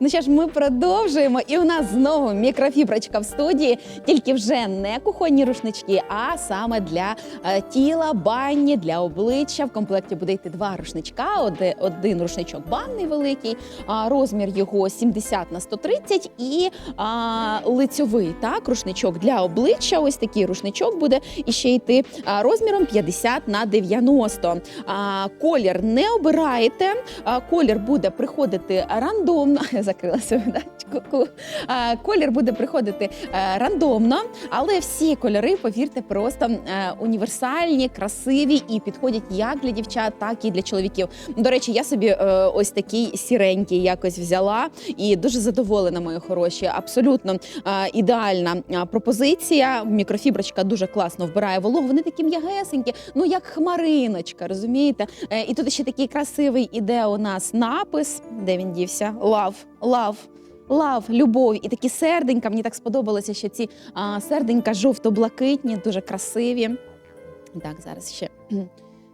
Ну що ж, ми продовжуємо. І у нас знову мікрофіброчка в студії, тільки вже не кухонні рушнички, а саме для е, тіла, бані, для обличчя. В комплекті буде йти два рушничка. Один, рушничок банний великий, а, розмір його 70 на 130 і лицьовий так, рушничок для обличчя. Ось такий рушничок буде і ще йти розміром 50 на 90. А, колір не обираєте. Колір буде приходити рандомно. Закрила свою дачку. Колір буде приходити е, рандомно, але всі кольори, повірте, просто е, універсальні, красиві і підходять як для дівчат, так і для чоловіків. До речі, я собі е, ось такий сіренький якось взяла і дуже задоволена, мої хороші. Абсолютно ідеальна пропозиція. Мікрофіброчка дуже класно вбирає вологу. Вони такі м'ягесенькі, ну як хмариночка, розумієте? І тут ще такий красивий іде у нас напис. Де він дівся? Love, love. Лав, любов і такі серденька. Мені так сподобалося, що ці а, серденька жовто-блакитні, дуже красиві. Так, зараз ще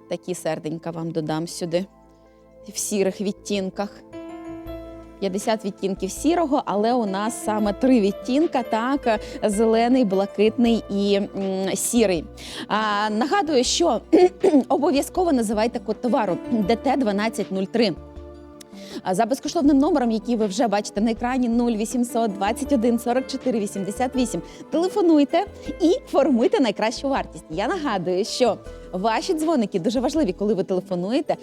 такі серденька вам додам сюди в сірих відтінках. 50 відтінків сірого, але у нас саме три відтінка: так, зелений, блакитний і м, сірий. А, нагадую, що обов'язково називайте код товару ДТ 1203. За безкоштовним номером, який ви вже бачите на екрані 0800 21 44 88. Телефонуйте і формуйте найкращу вартість. Я нагадую, що ваші дзвоники дуже важливі, коли ви телефонуєте.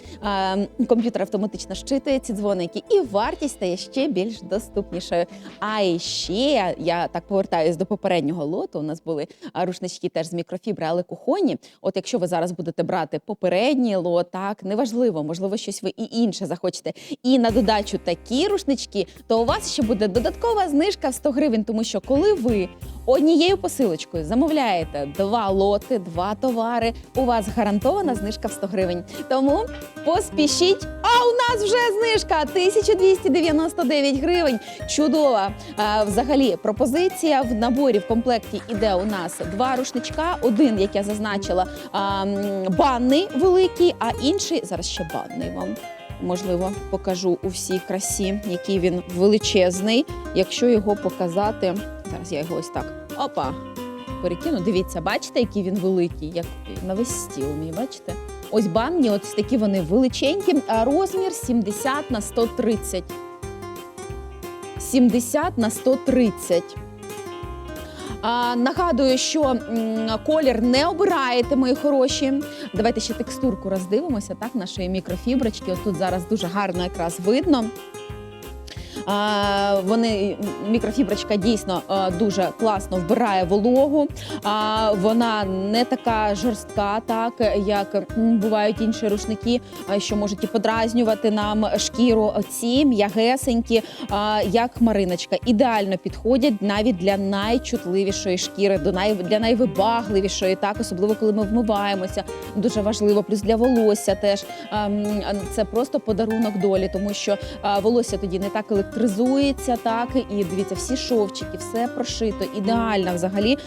Комп'ютер автоматично щитує ці дзвоники, і вартість стає ще більш доступнішою. А ще я так повертаюсь до попереднього лоту. У нас були рушнички теж з мікрофібри, але кухонні. От якщо ви зараз будете брати попередній лот, так неважливо, можливо, щось ви і інше захочете. І на додачу такі рушнички, то у вас ще буде додаткова знижка в 100 гривень, тому що коли ви однією посилочкою замовляєте два лоти, два товари, у вас гарантована знижка в 100 гривень. Тому поспішіть. А у нас вже знижка 1299 гривень. Чудова а, взагалі пропозиція в наборі в комплекті іде у нас два рушничка. Один, як я зазначила, а, банний великий, а інший зараз ще банний вам. Можливо, покажу у всій красі, який він величезний. Якщо його показати, зараз я його ось так. Опа! Перекину. Дивіться, бачите, який він великий, як на весь стіл. Мій бачите? Ось банні, ось такі вони величенькі, а розмір 70 на 130. 70 на 130. А, нагадую, що м, колір не обираєте, мої хороші. Давайте ще текстурку роздивимося, так, нашої мікрофіброчки. Ось тут зараз дуже гарно якраз видно. А, вони мікрофіброчка дійсно дуже класно вбирає вологу. А, вона не така жорстка, так як бувають інші рушники, що можуть і подразнювати нам шкіру. Оці м'ягесенькі, як хмариночка, ідеально підходять навіть для найчутливішої шкіри, до для найвибагливішої, так особливо коли ми вмиваємося. Дуже важливо, плюс для волосся теж це просто подарунок долі, тому що волосся тоді не так електризується, так і дивіться, всі шовчики, все прошито, ідеально взагалі.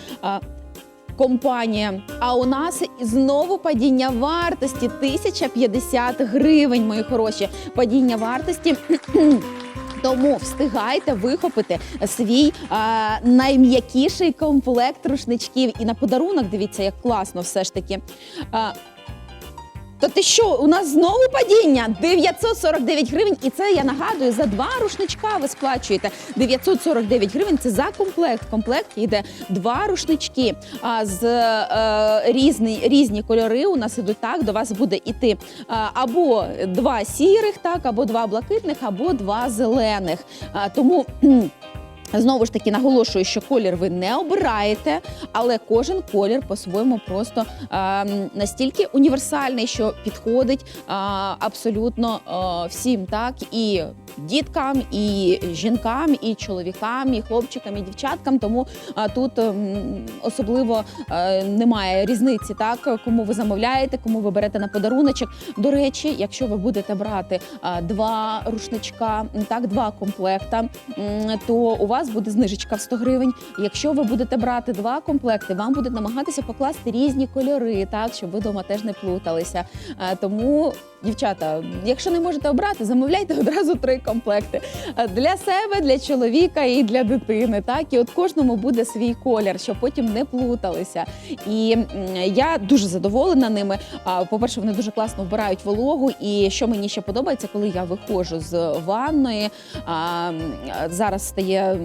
Компанія, а у нас знову падіння вартості 1050 гривень, мої хороші. Падіння вартості. Тому встигайте вихопити свій а, найм'якіший комплект рушничків. І на подарунок дивіться, як класно все ж таки. А, то ти що, у нас знову падіння? 949 гривень. І це я нагадую, за два рушничка ви сплачуєте 949 гривень. Це за комплект. В комплекті йде два рушнички а, з е, різні, різні кольори. У нас ідуть так. До вас буде іти або два сірих, так, або два блакитних, або два зелених. А, тому. Знову ж таки наголошую, що колір ви не обираєте, але кожен колір по-своєму просто е, настільки універсальний, що підходить е, абсолютно е, всім, так і діткам, і жінкам, і чоловікам, і хлопчикам, і дівчаткам. Тому е, тут ем, особливо е, немає різниці, так кому ви замовляєте, кому ви берете на подаруночок. До речі, якщо ви будете брати е, два рушничка, так два комплекта, м, то у вас вас буде знижечка в 100 гривень. Якщо ви будете брати два комплекти, вам будуть намагатися покласти різні кольори, так щоб ви вдома теж не плуталися. Е, Тому, дівчата, якщо не можете обрати, замовляйте одразу три комплекти Е, для себе, для чоловіка і для дитини. Так і от кожному буде свій колір, щоб потім не плуталися. І я дуже задоволена ними. А, По-перше, вони дуже класно вбирають вологу. І що мені ще подобається, коли я виходжу з ванної, зараз стає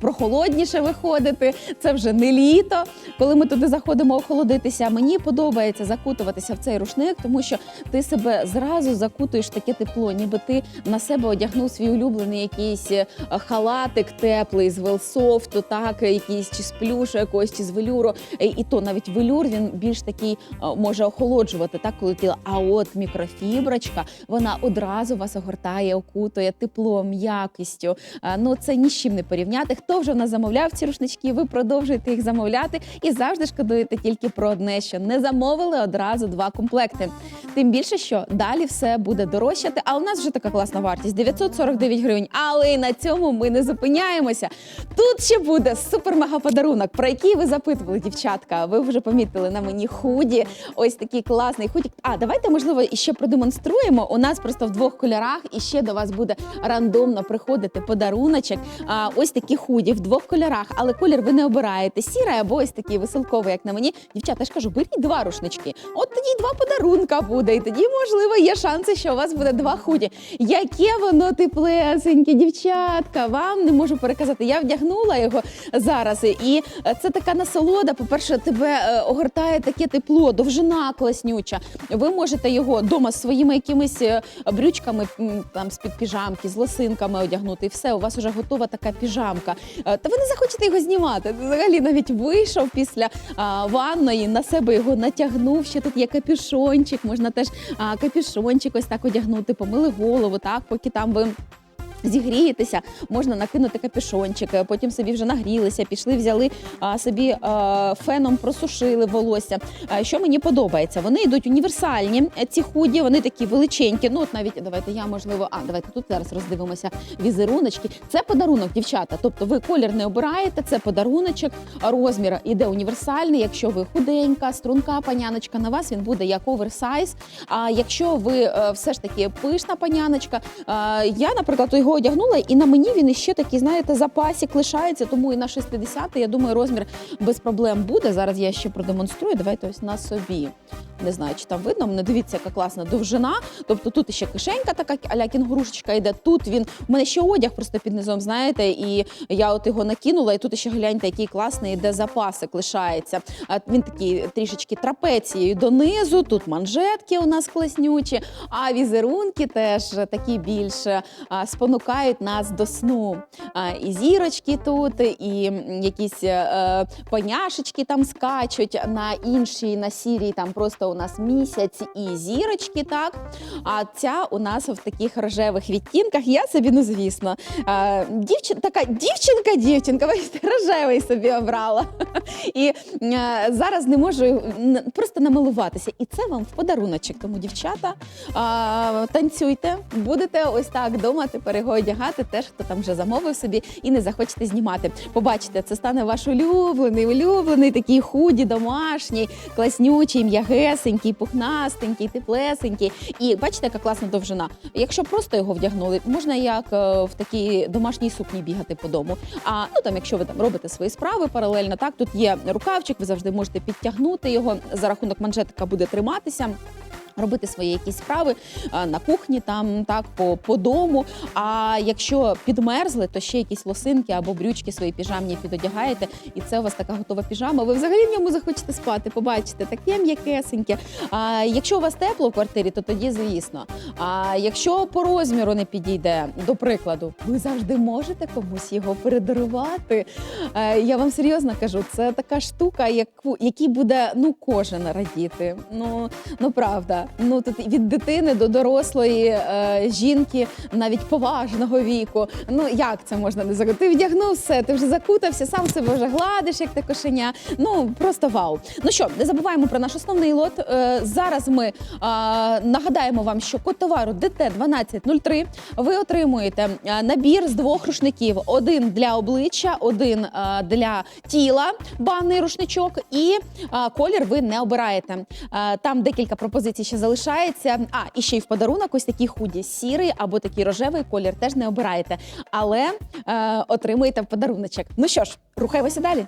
прохолодніше виходити. Це вже не літо, коли ми туди заходимо охолодитися. Мені подобається закутуватися в цей рушник, тому що ти себе зразу закутуєш таке тепло, ніби ти на себе одягнув свій улюблений якийсь е, халатик теплий з велсофту, так якийсь чи з плюшу якогось, чи з велюру. І то навіть велюр він більш такий е, може охолоджувати, так коли тіло. А от мікрофіброчка, вона одразу вас огортає, окутує теплом, м'якістю. Е, Ну це ні з чим не порівняти. Хто вже в нас замовляв ці рушнички? Ви продовжуєте їх замовляти і завжди шкодуєте тільки про одне, що не замовили одразу два комплекти. Тим більше, що далі все буде дорожчати. А у нас вже така класна вартість 949 гривень. Але і на цьому ми не зупиняємося. Тут ще буде супер-мега подарунок, про який ви запитували, дівчатка. Ви вже помітили на мені худі. Ось такий класний худі. А давайте, можливо, іще продемонструємо. У нас просто в двох кольорах і ще до вас буде рандомно приходити подаруночок. А, ось такі худі в двох кольорах, але колір ви не обираєте. Сірий або ось такий веселковий, як на мені. Дівчата, я ж кажу, беріть два рушнички. От тоді два подарунка буде. І тоді, можливо, є шанси, що у вас буде два худі. Яке воно теплесеньке, дівчатка. Вам не можу переказати. Я вдягнула його зараз, і це така насолода. По-перше, тебе е, огортає таке тепло, довжина класнюча. Ви можете його вдома з своїми якимись е, брючками там з-під піжамки, з лосинками одягнути. І все, у вас вже готова така піжамка. Е, Та ви не захочете його знімати. Взагалі навіть вийшов після ванної, на себе його натягнув. Ще тут є капюшончик, можна теж а, капюшончик ось так одягнути, помили голову, так, поки там ви. Зігрієтеся, можна накинути капюшончик, е, потім собі вже нагрілися, пішли, взяли а, собі а, феном просушили волосся. А, що мені подобається? Вони йдуть універсальні. е, Ці худі, вони такі величенькі. Ну от навіть давайте я можливо, а давайте тут зараз роздивимося візеруночки. Це подарунок, дівчата. Тобто ви колір не обираєте, це подаруночок. Розмір іде універсальний. Якщо ви худенька, струнка паняночка, на вас він буде як оверсайз. А якщо ви е, все ж таки пишна паняночка, е, я, наприклад, його одягнула, і на мені він іще такий, знаєте, запасік лишається, тому і на 60 я думаю, розмір без проблем буде. Зараз я ще продемонструю. Давайте ось на собі. Не знаю, чи там видно. Мене дивіться, яка класна довжина. Тобто тут ще кишенька така аля кінгурушечка йде. Тут він у мене ще одяг просто під низом, знаєте, і я от його накинула, і тут ще гляньте, який класний, де запасик лишається. А він такий трішечки трапецією донизу. Тут манжетки у нас класнючі, а візерунки теж такі більше а, спонукають нас до сну. І зірочки тут, і якісь е, поняшечки там скачуть на іншій, на сірій, там просто у нас місяць і зірочки, так. А ця у нас в таких рожевих відтінках. Я собі, ну звісно, е, дівчин, така дівчинка, дівчинка, бачите, рожевий собі обрала. І е, зараз не можу просто намилуватися. І це вам в подаруночок. Тому, дівчата, танцюйте, будете ось так вдома тепер одягати, теж хто там вже замовив собі і не захочете знімати. Побачите, це стане ваш улюблений, улюблений такий худі, домашній, класнючий, м'ягесенький, пухнастенький, теплесенький. І бачите, яка класна довжина. Якщо просто його вдягнули, можна як е, в такій домашній сукні бігати по дому. А ну там, якщо ви там робите свої справи паралельно, так тут є рукавчик, ви завжди можете підтягнути його за рахунок манжетика буде триматися. Робити свої якісь справи на кухні, там так по, по дому. А якщо підмерзли, то ще якісь лосинки або брючки свої піжамні підодягаєте, і це у вас така готова піжама. Ви взагалі в ньому захочете спати, побачите, таке м'якесеньке. А якщо у вас тепло в квартирі, то тоді звісно. А якщо по розміру не підійде, до прикладу, ви завжди можете комусь його передарувати. Е, Я вам серйозно кажу, це така штука, яку якій буде ну кожен радіти. Ну ну правда. Ну тут від дитини до дорослої е, жінки, навіть поважного віку. Ну як це можна не закути? Ти вдягнув все, ти вже закутався, сам себе вже гладиш, як те кошеня. Ну просто вау. Ну що, не забуваємо про наш основний лот. Е, зараз ми е, нагадаємо вам, що код товару ДТ 1203 ви отримуєте е, набір з двох рушників: один для обличчя, один е, для тіла, банний рушничок, і е, колір ви не обираєте. Е, Там декілька пропозицій ще залишається. А і ще й в подарунок ось такі худі сірий або такий рожевий колір теж не обираєте, але е, отримуєте в подаруночок. Ну що ж, рухаємося далі.